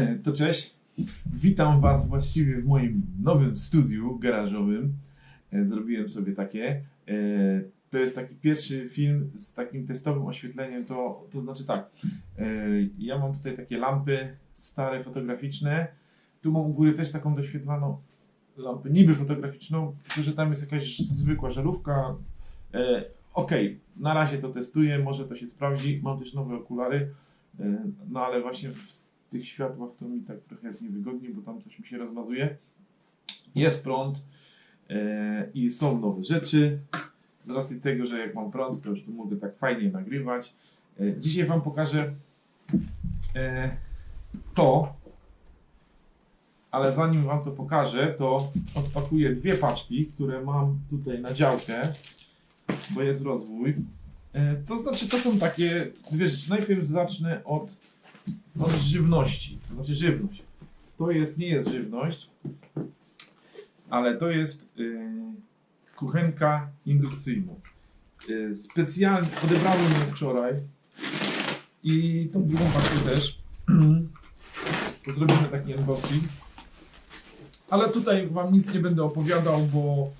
E, To cześć. Witam Was właściwie w moim nowym studiu garażowym. E, Zrobiłem sobie takie. E, To jest taki pierwszy film z takim testowym oświetleniem. To, to znaczy tak. Ja mam tutaj takie lampy stare, fotograficzne. Tu mam u góry też taką doświetlaną lampę niby fotograficzną, tylko że tam jest jakaś zwykła żarówka. Okej, na razie to testuję, może to się sprawdzi. Mam też nowe okulary. No ale właśnie w tych światłach to mi tak trochę jest niewygodnie, bo tam coś mi się rozmazuje. Jest prąd e, i są nowe rzeczy. Z racji tego, że jak mam prąd, to już tu mogę tak fajnie nagrywać. E, dzisiaj Wam pokażę e, to, ale zanim Wam to pokażę, to odpakuję dwie paczki, które mam tutaj na działkę, bo jest rozwój. To znaczy, to są takie dwie rzeczy. Najpierw zacznę od od żywności. To znaczy żywność. To jest, nie jest żywność, ale to jest y, kuchenka indukcyjna. Y, specjalnie odebrałem ją wczoraj i tą drugą paczkę też. To zrobimy taki unboxing. Ale tutaj wam nic nie będę opowiadał, bo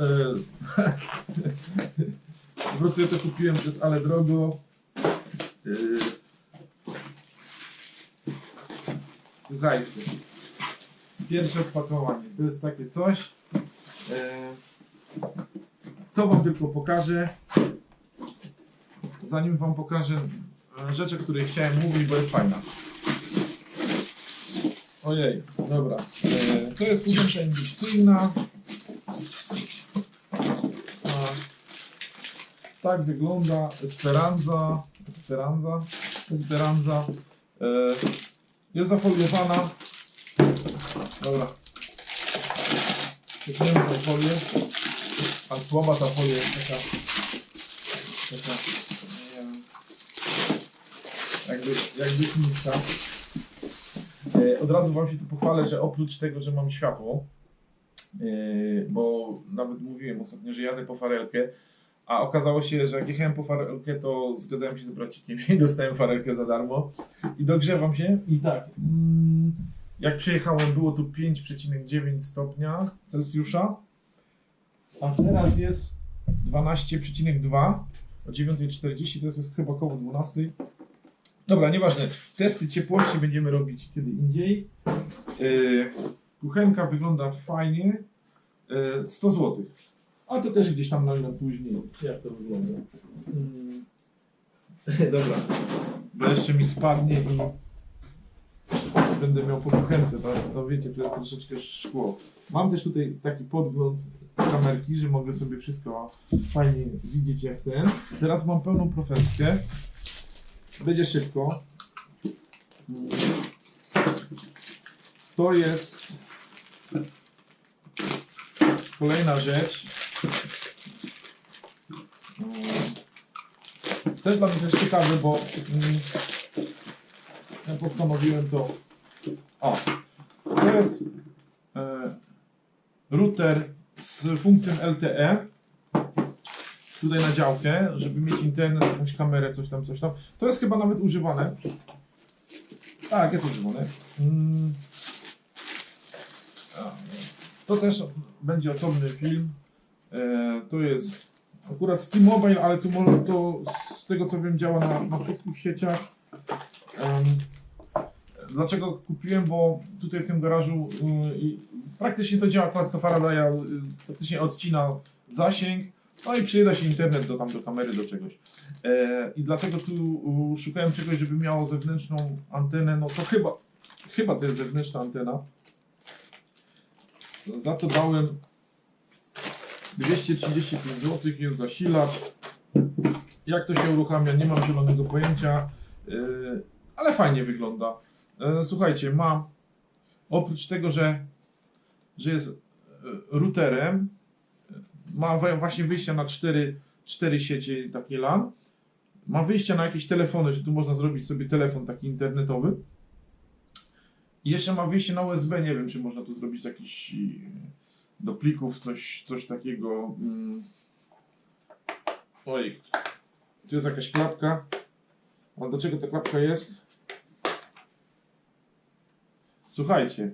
y, po prostu ja to kupiłem, to jest ale drogo. Y, Słuchajcie, pierwsze opakowanie to jest takie coś. E, to Wam tylko pokażę. Zanim Wam pokażę e, rzeczy, o których chciałem mówić, bo jest fajna. Ojej, dobra. E, to jest kuchenka indukcyjna. Tak wygląda Esperanza. Esperanza. Esperanza. Jest zafoliowana. Dobra. Przykleję tą folię. A słaba ta folia jest taka. Taka. Nie wiem. Jakby, jakby niska. E, od razu Wam się tu pochwalę, że oprócz tego, że mam światło, e, bo nawet mówiłem ostatnio, że jadę po farelkę, a okazało się, że jak po farelkę, to zgadałem się z bracikiem i dostałem farelkę za darmo. I dogrzewam się i tak. Mm, jak przyjechałem, było tu 5,9 stopnia Celsjusza, a teraz jest 12,2 o 9.40, to jest chyba około 12. Dobra, nieważne. Testy ciepłości będziemy robić kiedy indziej. Yy, kuchenka wygląda fajnie. Yy, 100 zł. A to też gdzieś tam na później. Jak to wygląda? Mm. Dobra. Bo jeszcze mi spadnie i będę miał po kuchence, to, to wiecie, to jest troszeczkę szkło. Mam też tutaj taki podgląd kamerki, że mogę sobie wszystko fajnie widzieć jak ten. Teraz mam pełną profeskę. Będzie szybko. To jest kolejna rzecz. Też dla mnie jest ciekawe, bo mm, ja postanowiłem to. O, to jest e, router z funkcją LTE. Tutaj na działkę, żeby mieć internet, jakąś kamerę, coś tam, coś tam. To jest chyba nawet używane. Tak, jest używane. Mm. To też będzie osobny film. E, to jest akurat z T-Mobile, ale tu może to tego co wiem działa na, na wszystkich sieciach. Dlaczego kupiłem? Bo tutaj w tym garażu y, praktycznie to działa klatka Faradaya, y, praktycznie odcina zasięg. No i przyda się internet do tam do kamery, do czegoś. E, I dlatego tu szukałem czegoś, żeby miało zewnętrzną antenę. No to chyba, chyba to jest zewnętrzna antena. Za to dałem 235 zł, jest zasilacz. Jak to się uruchamia, nie mam zielonego pojęcia, yy, ale fajnie wygląda. Yy, słuchajcie, ma oprócz tego, że, że jest yy, routerem, ma właśnie wyjścia na cztery, cztery siecie takie LAN. Ma wyjścia na jakieś telefony, że tu można zrobić sobie telefon taki internetowy. I jeszcze ma wyjście na USB, nie wiem czy można tu zrobić jakiś do plików coś, coś takiego. Mm. Oj, tu jest jakaś klapka. A do czego ta klapka jest? Słuchajcie.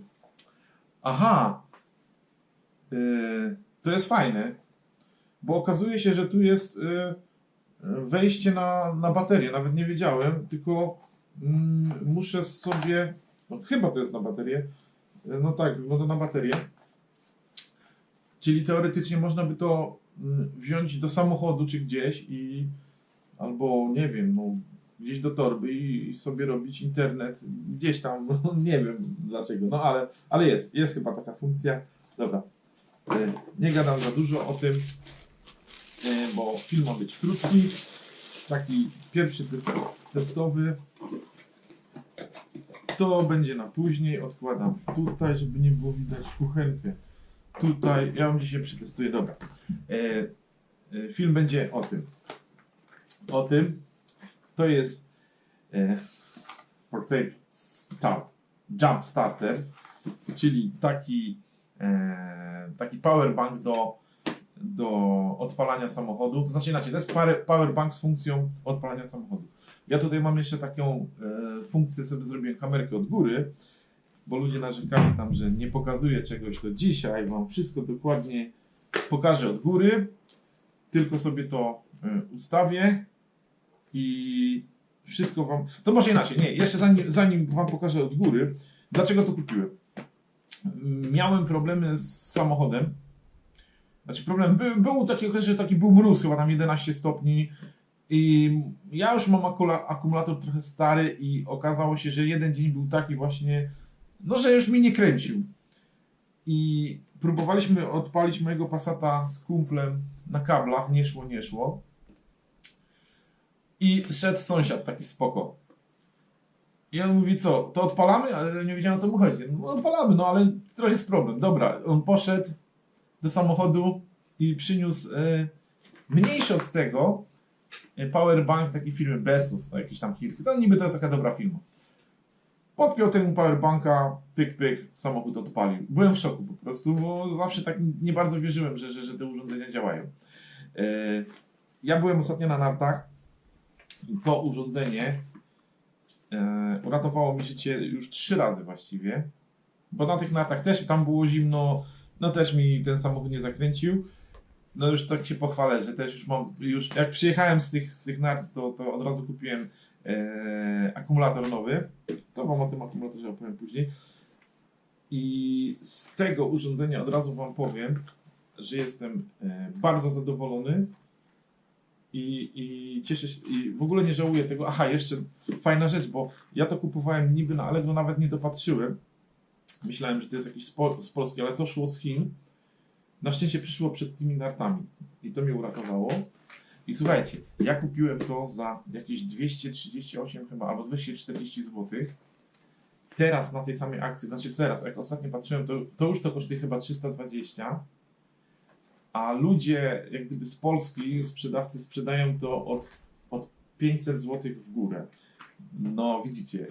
Aha. Yy, to jest fajne, bo okazuje się, że tu jest yy, wejście na, na baterię. Nawet nie wiedziałem, tylko mm, muszę sobie. No, chyba to jest na baterię. Yy, No tak, wygląda na baterię. Czyli teoretycznie można by to mm, wziąć do samochodu czy gdzieś i albo nie wiem, no, gdzieś do torby i sobie robić internet gdzieś tam, no, nie wiem dlaczego, no ale, ale jest, jest chyba taka funkcja. Dobra, E, nie gadam za dużo o tym, e, bo film ma być krótki, taki pierwszy test, testowy. To będzie na później, odkładam tutaj, żeby nie było widać kuchenkę. Tutaj, ja ją dzisiaj przetestuję, dobra. E, film będzie o tym. O tym, to jest e, Portrait Start, Jump Starter, czyli taki, e, taki powerbank do, do odpalania samochodu. To znaczy inaczej, to jest powerbank z funkcją odpalania samochodu. Ja tutaj mam jeszcze taką e, funkcję, sobie zrobiłem kamerkę od góry, bo ludzie narzekali tam, że nie pokazuje czegoś, to dzisiaj wam wszystko dokładnie pokażę od góry, tylko sobie to ustawię i wszystko wam. To może inaczej, nie, jeszcze zanim, zanim wam pokażę od góry, dlaczego to kupiłem. Miałem problemy z samochodem. Znaczy problem, by, był taki okres, że taki był mróz, chyba tam 11 stopni i ja już mam akumulator trochę stary i okazało się, że jeden dzień był taki właśnie, no że już mi nie kręcił. I próbowaliśmy odpalić mojego Passata z kumplem na kablach, nie szło, nie szło. I szedł sąsiad taki spoko. I on mówi, co, to odpalamy? Ale nie wiedziałem o co mu chodzi. No odpalamy, no ale trochę jest problem. Dobra, on poszedł do samochodu i przyniósł e, mniejszy od tego e, powerbank takiej firmy Besus, no, jakiś tam chiński. To niby to jest taka dobra firma. Podpiął temu powerbanka, pyk, pyk, samochód odpalił. Byłem w szoku po prostu, bo zawsze tak nie bardzo wierzyłem, że, że, że te urządzenia działają. E, ja byłem ostatnio na nartach to urządzenie e, uratowało mi życie już trzy razy właściwie. Bo na tych nartach też tam było zimno, no też mi ten samochód nie zakręcił. No już tak się pochwalę, że też już mam, już jak przyjechałem z tych, z tych nart, to, to od razu kupiłem e, akumulator nowy. To wam o tym akumulatorze opowiem później. I z tego urządzenia od razu wam powiem, że jestem e, bardzo zadowolony i, i cieszę się, i w ogóle nie żałuję tego. Aha, jeszcze fajna rzecz, bo ja to kupowałem niby na Allegro, nawet nie dopatrzyłem. Myślałem, że to jest jakiś z, Pol- z Polski, ale to szło z Chin. Na szczęście przyszło przed tymi nartami i to mnie uratowało. I słuchajcie, ja kupiłem to za jakieś 238 chyba, albo 240 zł. Teraz na tej samej akcji, znaczy teraz, jak ostatnio patrzyłem, to, to już to kosztuje chyba 320 a ludzie jak gdyby z Polski, sprzedawcy sprzedają to od, od 500 zł w górę. No, widzicie.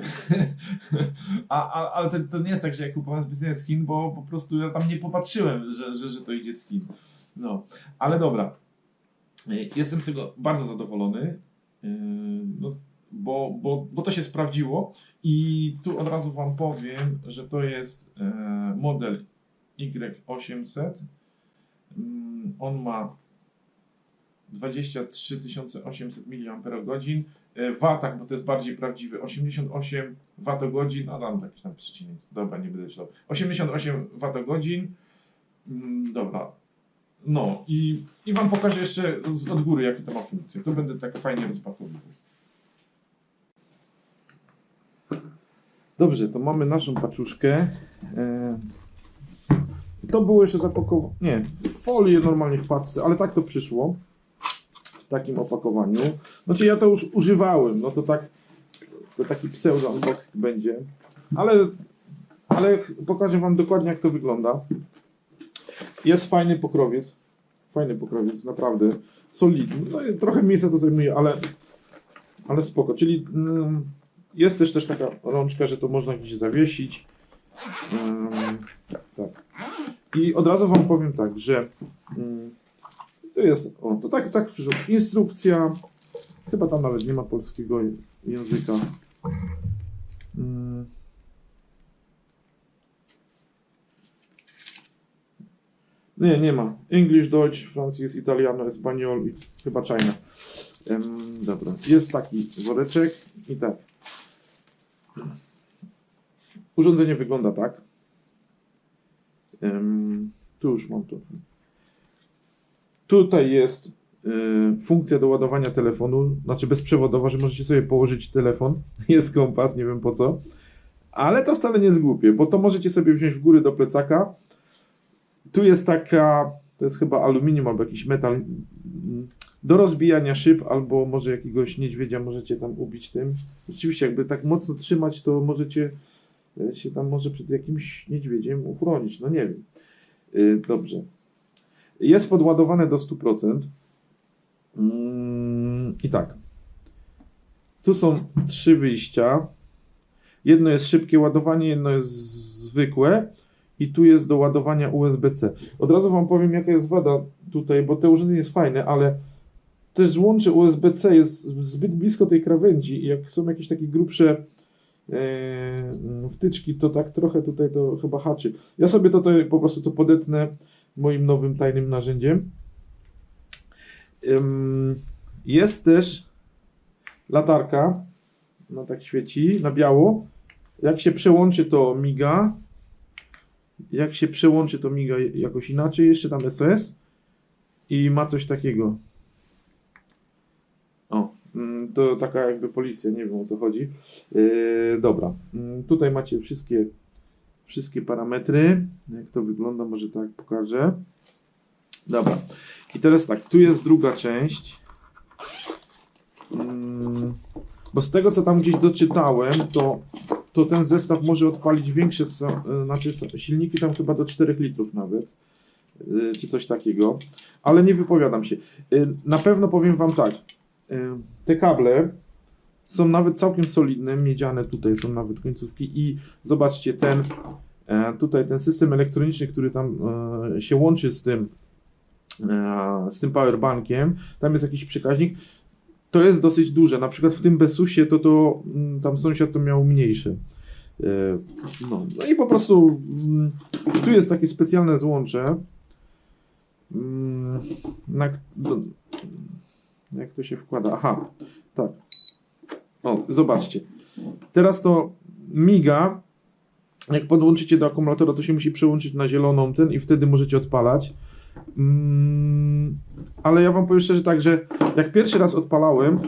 a, a, ale to, to nie jest tak, że ja kupowałem specjalnie Chin, bo po prostu ja tam nie popatrzyłem, że, że, że to idzie Chin. No, ale dobra. Jestem z tego bardzo zadowolony, yy, no, bo, bo, bo to się sprawdziło i tu od razu Wam powiem, że to jest e, model Y800 Mm, on ma 23 800 mAh. W watach, bo to jest bardziej prawdziwy, 88 watogodzin, a tam jakiś tam przecinek, dobra, nie będę czytał. 88 watogodzin, Mm, dobra. No i, i Wam pokażę jeszcze z, od góry, jakie to ma funkcje. To będę tak fajnie rozpakowywał. Dobrze, to mamy naszą paczuszkę. To było jeszcze zapakowane. Nie, folię normalnie w paczce, ale tak to przyszło. W takim opakowaniu. Znaczy ja to już używałem, no to tak. To taki pseudo unboxing będzie. Ale, ale pokażę wam dokładnie jak to wygląda. Jest fajny pokrowiec. Fajny pokrowiec, naprawdę. Solidny. No, trochę miejsca to zajmuje, ale, ale spoko. Czyli mm, jest też, też taka rączka, że to można gdzieś zawiesić. Mm, tak, tak. I od razu Wam powiem tak, że mm, to jest, o, to tak, tak przyszło, instrukcja, chyba tam nawet nie ma polskiego języka. Mm. Nie, nie ma. English, Deutsch, Francis, Italiano, Espanol i chyba China. Um, dobra, jest taki woreczek i tak. Urządzenie wygląda tak. Tu już mam to. Tutaj jest y, funkcja do ładowania telefonu, znaczy bezprzewodowa, że możecie sobie położyć telefon. Jest kompas, nie wiem po co. Ale to wcale nie jest głupie, bo to możecie sobie wziąć w góry do plecaka. Tu jest taka, to jest chyba aluminium albo jakiś metal do rozbijania szyb, albo może jakiegoś niedźwiedzia możecie tam ubić tym. Rzeczywiście, jakby tak mocno trzymać, to możecie się tam może przed jakimś niedźwiedziem uchronić. No nie wiem. Y, Dobrze. Jest podładowane do 100%. Mm, I tak. Tu są trzy wyjścia. Jedno jest szybkie ładowanie, jedno jest zwykłe i tu jest do ładowania USB-C. Od razu Wam powiem, jaka jest wada tutaj, bo to urządzenie jest fajne, ale też złącze USB-C jest zbyt blisko tej krawędzi i jak są jakieś takie grubsze wtyczki, to tak trochę tutaj to chyba haczy. Ja sobie to, to po prostu to podetnę moim nowym tajnym narzędziem. Jest też latarka, no tak świeci, na biało. Jak się przełączy, to miga. Jak się przełączy, to miga jakoś inaczej. Jeszcze tam SOS. I ma coś takiego. To taka jakby policja, nie wiem o co chodzi. Yy, dobra, Mm, tutaj macie wszystkie, wszystkie parametry. Jak to wygląda, może tak pokażę. Dobra, i teraz tak, tu jest druga część. Mm, Bo z tego co tam gdzieś doczytałem, to, to ten zestaw może odpalić większe, e, znaczy silniki tam chyba do 4 litrów nawet, e, czy coś takiego, ale nie wypowiadam się. E, Na pewno powiem Wam tak, te kable są nawet całkiem solidne, miedziane tutaj są nawet końcówki i zobaczcie ten, e, tutaj ten system elektroniczny, który tam e, się łączy z tym, e, z tym powerbankiem, tam jest jakiś przekaźnik, to jest dosyć duże. Na przykład w tym Besusie to, to mm, tam sąsiad to miał mniejsze. No, no i po prostu mm, tu jest takie specjalne złącze. Mm, Na, jak to się wkłada? Aha, tak. O, zobaczcie. Teraz to miga. Jak podłączycie do akumulatora, to się musi przełączyć na zieloną ten i wtedy możecie odpalać. Mm, ale ja wam powiem szczerze tak, że jak pierwszy raz odpalałem,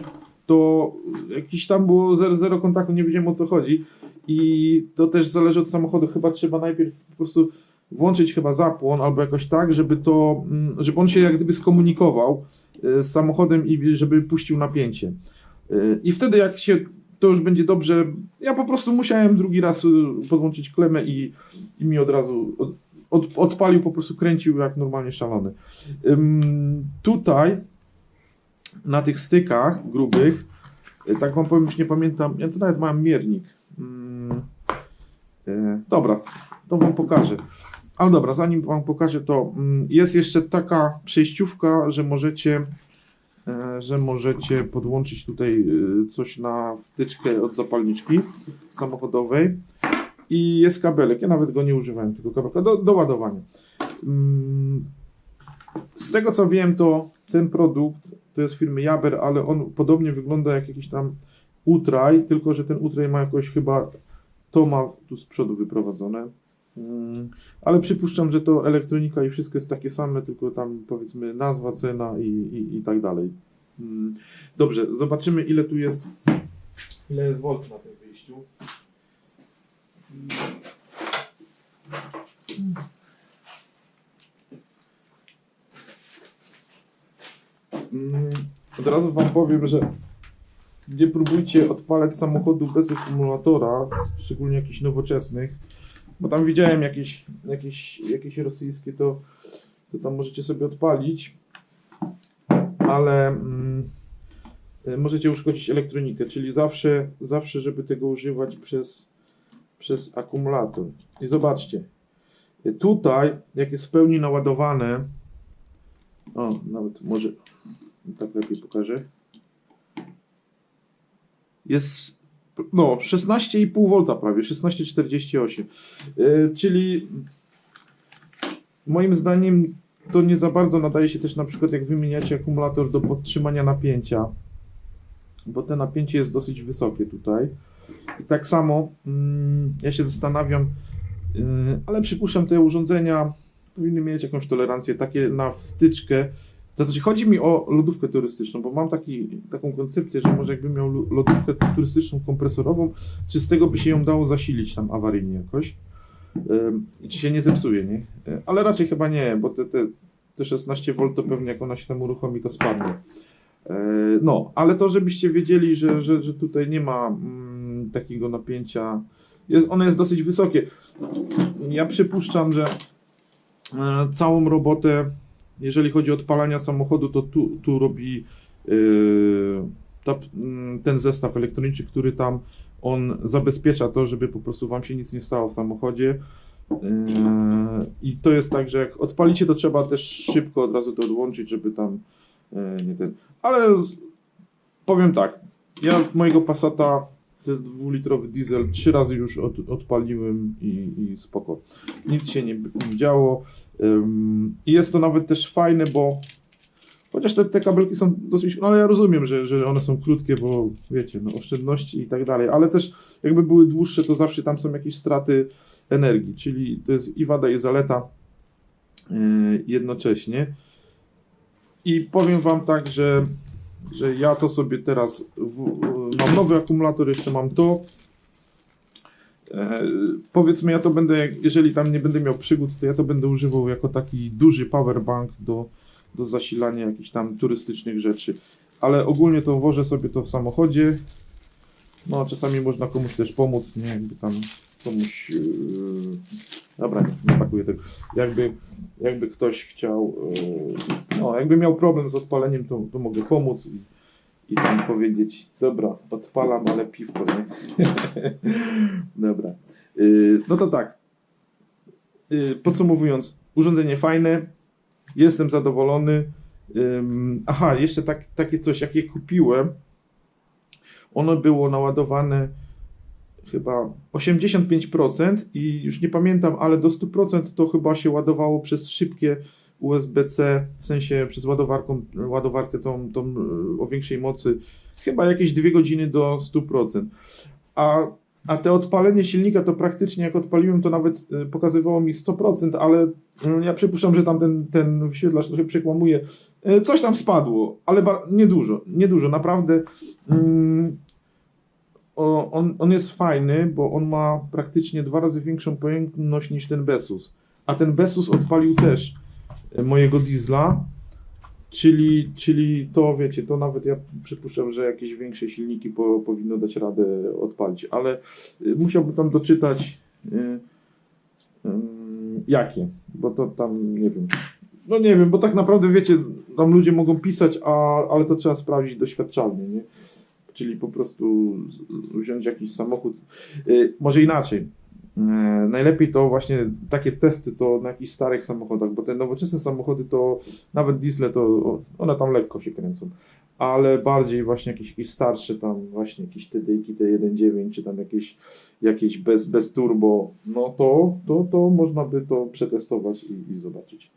to jakiś tam było zero, zero kontaktu, nie wiedziałem o co chodzi. I to też zależy od samochodu. Chyba trzeba najpierw po prostu włączyć chyba zapłon albo jakoś tak, żeby to, mm, żeby on się jak gdyby skomunikował y, z samochodem i żeby puścił napięcie. Y, I wtedy jak się to już będzie dobrze, ja po prostu musiałem drugi raz y, podłączyć klemę i, i mi od razu od, od, odpalił, po prostu kręcił jak normalnie szalony. Tutaj na tych stykach grubych, tak wam powiem, już nie pamiętam, ja tu nawet mam miernik. Y, dobra, to wam pokażę. Ale dobra, zanim wam pokażę, to mm, jest jeszcze taka przejściówka, że możecie, e, że możecie podłączyć tutaj y, coś na wtyczkę od zapalniczki samochodowej. I jest kabelek. Ja nawet go nie używałem, tylko kabelka do, do ładowania. Mm, Z tego co wiem, to ten produkt to jest firmy Jaber, ale on podobnie wygląda jak jakiś tam Utraj, tylko że ten Utraj ma jakoś chyba to ma tu z przodu wyprowadzone. Mm, Ale przypuszczam, że to elektronika i wszystko jest takie same, tylko tam powiedzmy nazwa, cena i, i, i tak dalej. Mm, Dobrze, zobaczymy ile tu jest ile jest volt na tym wyjściu. Mm, Od razu Wam powiem, że nie próbujcie odpalać samochodu bez akumulatora, szczególnie jakichś nowoczesnych, bo tam widziałem jakieś, jakieś, jakieś rosyjskie, to, to tam możecie sobie odpalić, ale mm, możecie uszkodzić elektronikę, czyli zawsze, zawsze żeby tego używać przez, przez akumulator. I zobaczcie, tutaj, jak jest w pełni naładowane, o, nawet może tak lepiej pokażę. Jest no 16,5 V prawie, 16,48. Yy, czyli moim zdaniem to nie za bardzo nadaje się też na przykład jak wymieniacie akumulator do podtrzymania napięcia, bo to napięcie jest dosyć wysokie tutaj. I tak samo mm, ja się zastanawiam, yy, ale przypuszczam te urządzenia powinny mieć jakąś tolerancję takie na wtyczkę. To znaczy chodzi mi o lodówkę turystyczną, bo mam taki, taką koncepcję, że może jakbym miał lodówkę turystyczną kompresorową, czy z tego by się ją dało zasilić tam awaryjnie jakoś. I czy się nie zepsuje, nie? Y, Ale raczej chyba nie, bo te, te, te 16V to pewnie jak ona się tam uruchomi, to spadnie. E, No, ale to, żebyście wiedzieli, że, że, że tutaj nie ma mm, takiego napięcia, jest, ono jest dosyć wysokie. Ja przypuszczam, że e, całą robotę, jeżeli chodzi o odpalania samochodu, to tu, tu robi e, ta, mm, ten zestaw elektroniczny, który tam on zabezpiecza to, żeby po prostu wam się nic nie stało w samochodzie. Yy, I to jest tak, że jak odpalicie, to trzeba też szybko od razu to odłączyć, żeby tam yy, nie ten. Ale powiem tak, ja mojego Passata, to jest dwulitrowy diesel, trzy razy już od, odpaliłem i, i spoko. Nic się nie, nie działo. I jest to nawet też fajne, bo Chociaż te, te kabelki są dosyć, no ale ja rozumiem, że, że one są krótkie, bo wiecie, no oszczędności i tak dalej, ale też jakby były dłuższe, to zawsze tam są jakieś straty energii, czyli to jest i wada i zaleta yy, jednocześnie. I powiem wam tak, że, że ja to sobie teraz w, mam nowy akumulator, jeszcze mam to. E, powiedzmy, ja to będę, jeżeli tam nie będę miał przygód, to ja to będę używał jako taki duży powerbank do, do zasilania jakichś tam turystycznych rzeczy. Ale ogólnie to wożę sobie to w samochodzie. No, czasami można komuś też pomóc, nie? Jakby tam komuś. Yy... Dobra, nie, pakuję tego. Jakby, jakby ktoś chciał. Yy... No, jakby miał problem z odpaleniem, to, to mogę pomóc i, i tam powiedzieć: Dobra, odpalam, ale piwko, nie? Dobra. Yy, no to tak. Yy, podsumowując, urządzenie fajne, jestem zadowolony. Ym, aha, jeszcze tak, takie coś, jakie kupiłem. Ono było naładowane chyba 85% i już nie pamiętam, ale do 100% to chyba się ładowało przez szybkie USB-C, w sensie przez ładowarką, ładowarkę tą, tą y, o większej mocy, chyba jakieś 2 godziny do 100%. A, a te odpalenie silnika to praktycznie jak odpaliłem, to nawet y, pokazywało mi 100%, ale y, ja przypuszczam, że tam ten, ten wyświetlacz trochę przekłamuje. Y, Coś tam spadło, ale niedużo, niedużo, naprawdę. Mm, on, on jest fajny, bo on ma praktycznie dwa razy większą pojemność niż ten Besus. A ten Besus odpalił też y, mojego diesla, czyli, czyli to wiecie, to nawet ja przypuszczam, że jakieś większe silniki po, powinno dać radę odpalić, ale y, musiałbym tam doczytać ym, jakie, bo to tam nie wiem. No nie wiem, bo tak naprawdę wiecie, tam ludzie mogą pisać, a, ale to trzeba sprawdzić doświadczalnie, nie? Czyli po prostu wziąć jakiś samochód. Y, może inaczej. E, najlepiej to właśnie takie testy to na jakichś starych samochodach, bo te nowoczesne samochody to nawet diesle to one tam lekko się kręcą, ale bardziej właśnie jakieś, jakieś starsze tam właśnie jakieś TDI T1.9 czy tam jakieś, jakieś bez, bez turbo, no to, to, to można by to przetestować i, i zobaczyć.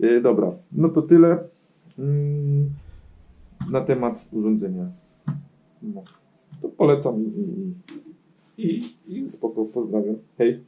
E, dobra, no to tyle mm, na temat urządzenia. No, to polecam i, i, i, i spoko, pozdrawiam. Hej.